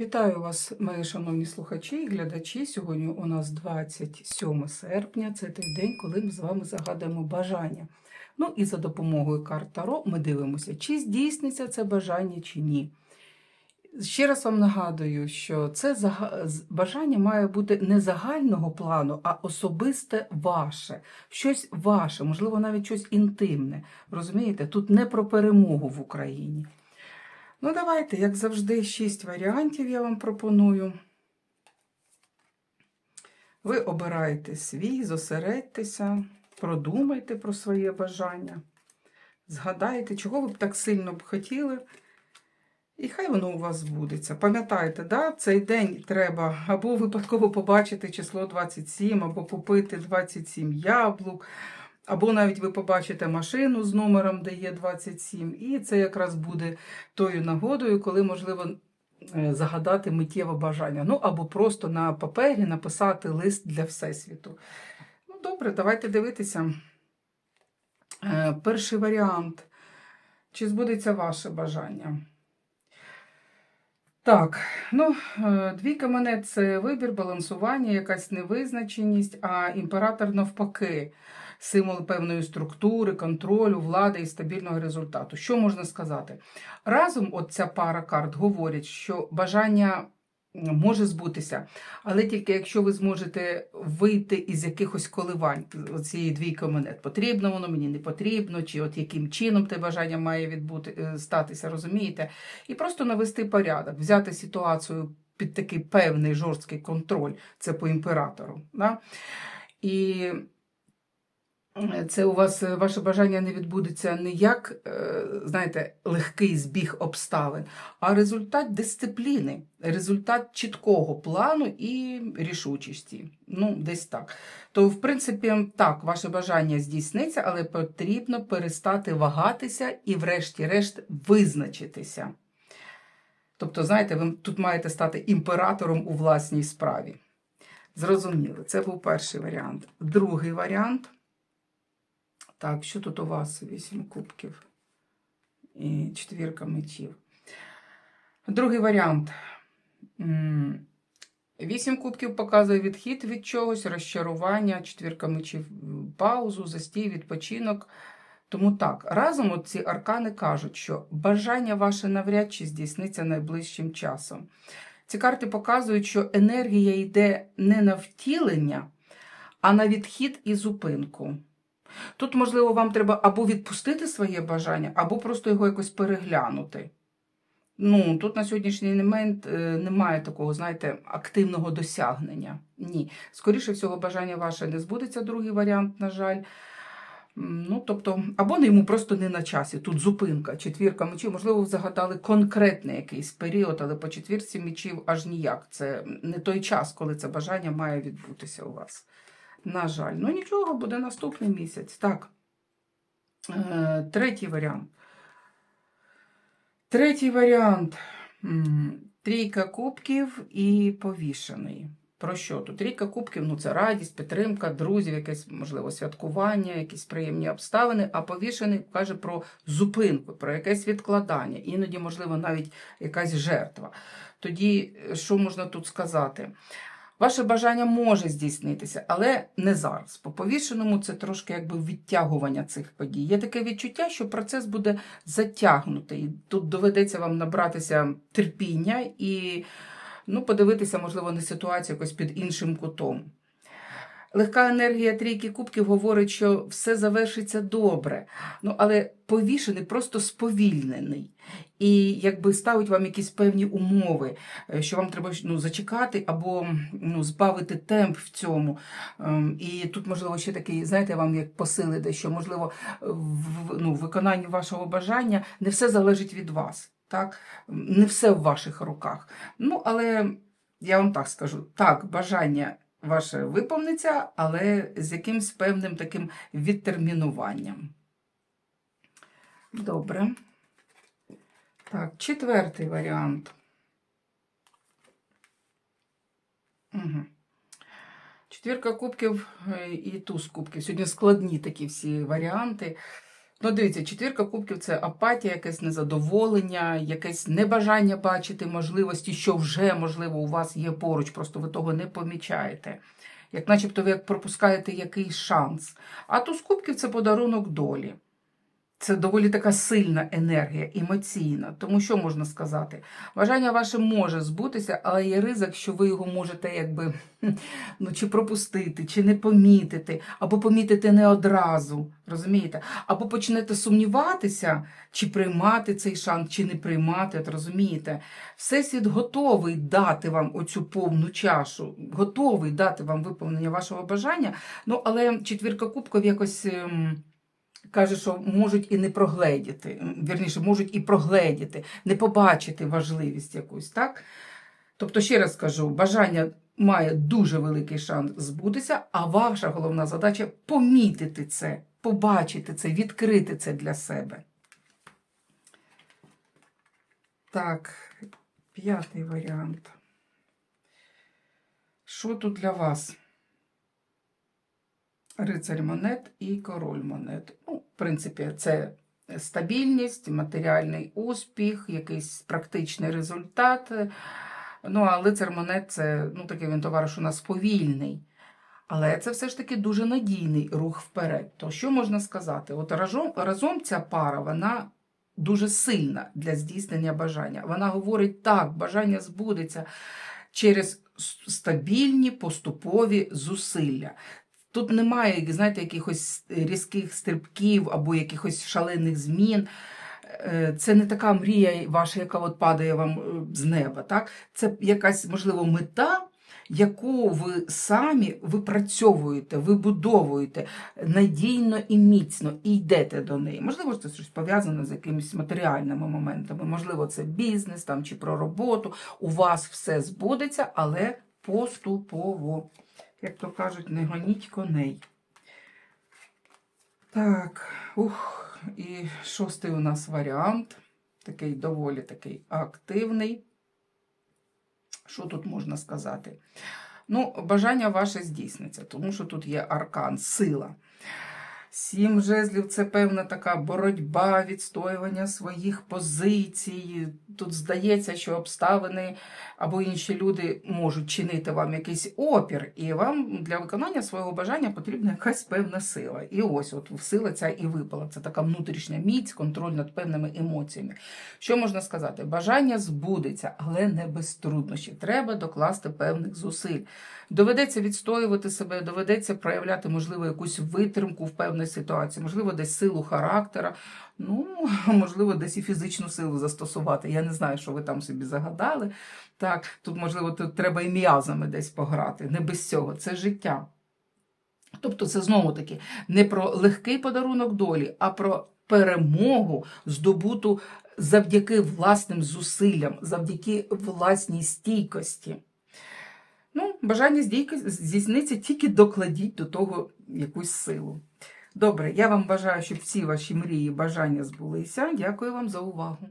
Вітаю вас, мої шановні слухачі і глядачі. Сьогодні у нас 27 серпня. Це той день, коли ми з вами загадуємо бажання. Ну і за допомогою карт Таро ми дивимося, чи здійсниться це бажання, чи ні. Ще раз вам нагадую, що це бажання має бути не загального плану, а особисте ваше, щось ваше, можливо, навіть щось інтимне. Розумієте, тут не про перемогу в Україні. Ну, давайте, як завжди, шість варіантів я вам пропоную. Ви обираєте свій, зосередьтеся, продумайте про своє бажання, згадайте, чого ви б так сильно б хотіли, і хай воно у вас збудеться. Пам'ятайте, да, цей день треба або випадково побачити число 27, або попити 27 яблук, або навіть ви побачите машину з номером, де є 27, і це якраз буде тою нагодою, коли можливо е, загадати миттєве бажання. Ну або просто на папері написати лист для Всесвіту. Ну, добре, давайте дивитися. Е, Перший варіант. Чи збудеться ваше бажання? Так, ну, е, двійка монет це вибір, балансування, якась невизначеність, а імператор навпаки, символ певної структури, контролю, влади і стабільного результату. Що можна сказати? Разом от ця пара карт говорять, що бажання може збутися, але тільки якщо ви зможете вийти із якихось коливань цієї двійки монет. Потрібно воно, мені не потрібно, чи от яким чином те бажання має відбути, е, статися, розумієте? І просто навести порядок, взяти ситуацію під такий певний жорсткий контроль, це по імператору. Да? І це у вас е, ваше бажання не відбудеться не як, е, знаєте, легкий збіг обставин, а результат дисципліни, результат чіткого плану і рішучості. Ну, десь так. То, в принципі, так, ваше бажання здійсниться, але потрібно перестати вагатися і, врешті-решт, визначитися. Тобто, знаєте, ви тут маєте стати імператором у власній справі. Зрозуміло, це був перший варіант. Другий варіант. Так, що тут у вас? Вісім кубків і четвірка мечів. Другий варіант. Вісім кубків показує відхід від чогось, розчарування, четвірка мечів, паузу, застій, відпочинок. Тому так, разом ці аркани кажуть, що бажання ваше навряд чи здійсниться найближчим часом. Ці карти показують, що енергія йде не на втілення, а на відхід і зупинку. Тут, можливо, вам треба або відпустити своє бажання, або просто його якось переглянути. Ну, тут на сьогоднішній момент е, немає такого, знаєте, активного досягнення. Ні. Скоріше всього, бажання ваше не збудеться, другий варіант, на жаль. Ну, тобто, або не йому просто не на часі. Тут зупинка, четвірка мечів. Можливо, ви загадали конкретний якийсь період, але по четвірці мечів аж ніяк. Це не той час, коли це бажання має відбутися у вас. На жаль, ну нічого, буде наступний місяць. Так. Е, третій варіант. Третій варіант. Трійка кубків і повішений. Про що тут? Трійка кубків ну це радість, підтримка, друзів, якесь, можливо, святкування, якісь приємні обставини, а повішений каже про зупинку, про якесь відкладання, іноді, можливо, навіть якась жертва. Тоді, е, що можна тут сказати? Ваше бажання може здійснитися, але не зараз. По повішеному це трошки якби відтягування цих подій. Є таке відчуття, що процес буде затягнутий. Тут доведеться вам набратися терпіння і ну, подивитися, можливо, на ситуацію якось під іншим кутом. Легка енергія трійки кубків говорить, що все завершиться добре. Ну, але повішений просто сповільнений. І якби ставить вам якісь певні умови, е, що вам треба ну, зачекати або ну, збавити темп в цьому. Ем, І тут, можливо, ще такий, знаєте, вам як посили дещо, можливо, в ну, виконанні вашого бажання не все залежить від вас. Так? Не все в ваших руках. Ну, але я вам так скажу: так, бажання ваше виповниться, але з якимсь певним таким відтермінуванням. Добре. Так, четвертий варіант. Угу. Четвірка кубків е, і туз кубків. Сьогодні складні такі всі варіанти. Ну, дивіться, четвірка кубків це апатія, якесь незадоволення, якесь небажання бачити можливості, що вже, можливо, у вас є поруч, просто ви того не помічаєте. Як начебто ви пропускаєте якийсь шанс. А туз кубків це подарунок долі. Це доволі така сильна енергія, емоційна. Тому що можна сказати? Бажання ваше може збутися, але є ризик, що ви його можете якби ну, чи пропустити, чи не помітити, або помітити не одразу. Розумієте? Або почнете сумніватися, чи приймати цей шанс, чи не приймати. От розумієте? Всесвіт готовий дати вам оцю повну чашу, готовий дати вам виповнення вашого бажання. Ну, але четвірка кубків якось. Каже, що можуть і не прогледіти, вірніше, можуть і прогледіти, не побачити важливість якусь, так? Тобто, ще раз кажу, бажання має дуже великий шанс збутися, а ваша головна задача помітити це, побачити це, відкрити це для себе. Так, п'ятий варіант. Що тут для вас? Рицарь монет і король монет. Ну, в принципі, це стабільність, матеріальний успіх, якийсь практичний результат. Ну, а лицар монет це ну, такий він товариш у нас повільний. Але це все ж таки дуже надійний рух вперед. То що можна сказати? От разом, разом ця пара, вона дуже сильна для здійснення бажання. Вона говорить так, бажання збудеться через стабільні поступові зусилля. Тут немає, знаєте, якихось різких стрибків або якихось шалених змін. Е, Це не така мрія ваша, яка от падає вам е, з неба. Так? Це якась, можливо, мета, яку ви самі випрацьовуєте, вибудовуєте надійно і міцно і йдете до неї. Можливо, це щось пов'язане з якимись матеріальними моментами, можливо, це бізнес там, чи про роботу. У вас все збудеться, але поступово як то кажуть, не гоніть коней. Так, ух, і шостий у нас варіант. Такий доволі такий активний. Що тут можна сказати? Ну, бажання ваше здійсниться, тому що тут є аркан, сила. Сім жезлів це певна така боротьба, відстоювання своїх позицій. Тут здається, що обставини або інші люди можуть чинити вам якийсь опір, і вам для виконання свого бажання потрібна якась певна сила. І ось от сила ця і випала. Це така внутрішня міць, контроль над певними емоціями. Що можна сказати? Бажання збудеться, але не без труднощів. Треба докласти певних зусиль. Доведеться відстоювати себе, доведеться проявляти, можливо, якусь витримку в певній ситуації, можливо, десь силу характера, ну, можливо, десь і фізичну силу застосувати. Я не знаю, що ви там собі загадали. Так, тут, можливо, тут треба і м'язами десь пограти. Не без цього. Це життя. Тобто, це знову таки не про легкий подарунок долі, а про перемогу, здобуту завдяки власним зусиллям, завдяки власній стійкості. Ну, бажання здійсниться, тільки докладіть до того якусь силу. Добре, я вам бажаю, щоб всі ваші мрії, бажання збулися. Дякую вам за увагу.